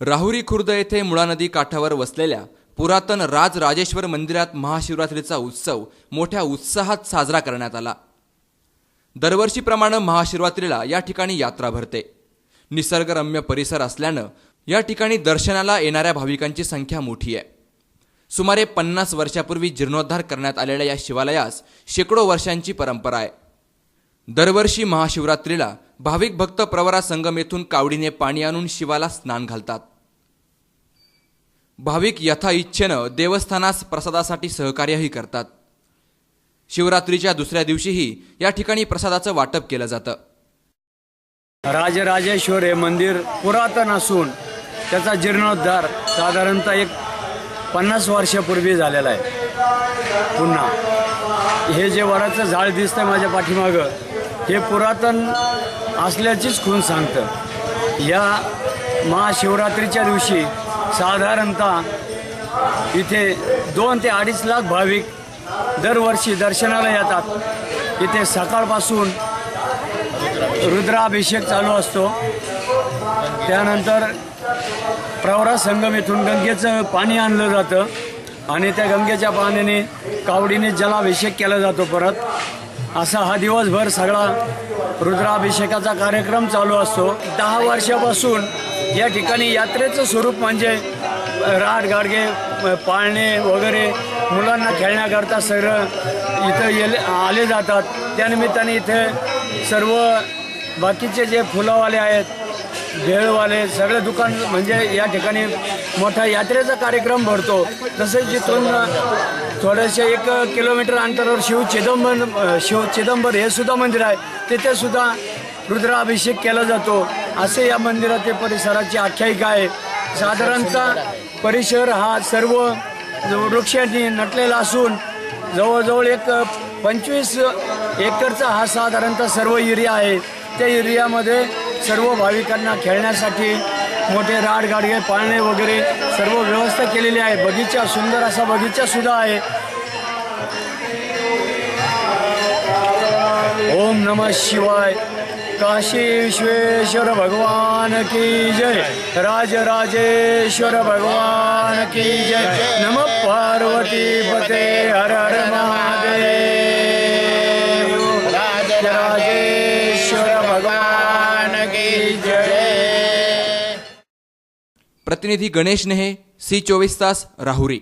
राहुरी खुर्द येथे मुळा नदी काठावर वसलेल्या पुरातन राज राजेश्वर मंदिरात महाशिवरात्रीचा उत्सव मोठ्या उत्साहात साजरा करण्यात आला. दरवर्षीप्रमाणे महाशिवरात्रीला या ठिकाणी यात्रा भरते. निसर्गरम्य परिसर असल्यानं या ठिकाणी दर्शनाला येणाऱ्या भाविकांची संख्या मोठी आहे. सुमारे पन्नास वर्षापूर्वी जीर्णोद्धार करण्यात आलेल्या या शिवालयास शेकडो वर्षांची परंपरा आहे. दरवर्षी महाशिवरात्रीला भाविक भक्त प्रवरा संगम येथून कावडीने पाणी आणून शिवाला स्नान घालतात. भाविक यथा इच्छेनं देवस्थानास प्रसादासाठी सहकार्यही करतात. शिवरात्रीच्या दुसऱ्या दिवशीही या ठिकाणी प्रसादाचं वाटप केलं जातं. राजराजेश्वर हे मंदिर पुरातन असून त्याचा जीर्णोद्धार साधारणतः एक पन्नास वर्षापूर्वी झालेला आहे. पुन्हा हे जे वराचं झाड दिसतंय माझ्या पाठीमागं हे पुरातन असल्याचीच खून सांगतं. या महाशिवरात्रीच्या दिवशी साधारणतः इथे दोन ते अडीच लाख भाविक दरवर्षी दर्शनाला येतात इथे सकाळपासून रुद्राभिषेक चालू असतो. त्यानंतर प्रवरा संगम इथून गंगेचं पाणी आणलं जातं आणि त्या गंगेच्या पाण्याने कावडीने जलाभिषेक केला जातो परत. असा हा दिवसभर सगळा रुद्राभिषेकाचा कार्यक्रम चालू असतो. दहा वर्षापासून या ठिकाणी यात्रेचं स्वरूप म्हणजे राट गाडगे पाळणे वगैरे मुलांना खेळण्याकरता सगळं इथं येले आले जातात. त्यानिमित्ताने इथे सर्व बाकीचे जे फुलावाले आहेत भेळवाले सगळे दुकान म्हणजे या ठिकाणी मोठा यात्रेचा कार्यक्रम भरतो. तसेच जिथून थोडेसे एक किलोमीटर अंतरावर शिव चिदंबर शिव चिदंबर हे सुद्धा मंदिर आहे. तिथे सुद्धा रुद्राभिषेक केला जातो. असे या मंदिरातील परिसराची आख्यायिका आहे. साधारणतः परिसर हा सर्व वृक्षांनी नटलेला असून जवळजवळ एक पंचवीस एकरचा हा साधारणतः सर्व एरिया आहे. त्या एरियामध्ये सर्व भाविकांना खेळण्यासाठी मोठे राड गाडगे पाळणे वगैरे सर्व व्यवस्था केलेली आहे. बगीचा सुंदर असा बगीचा सुद्धा आहे. ओम नमः शिवाय. काशी विश्वेश्वर भगवान की जय. राजराजेश्वर भगवान की जय. नम पार्वती पते हर हर प्रतिनिधी गणेश नेहे सी चोवीस तास राहुरी.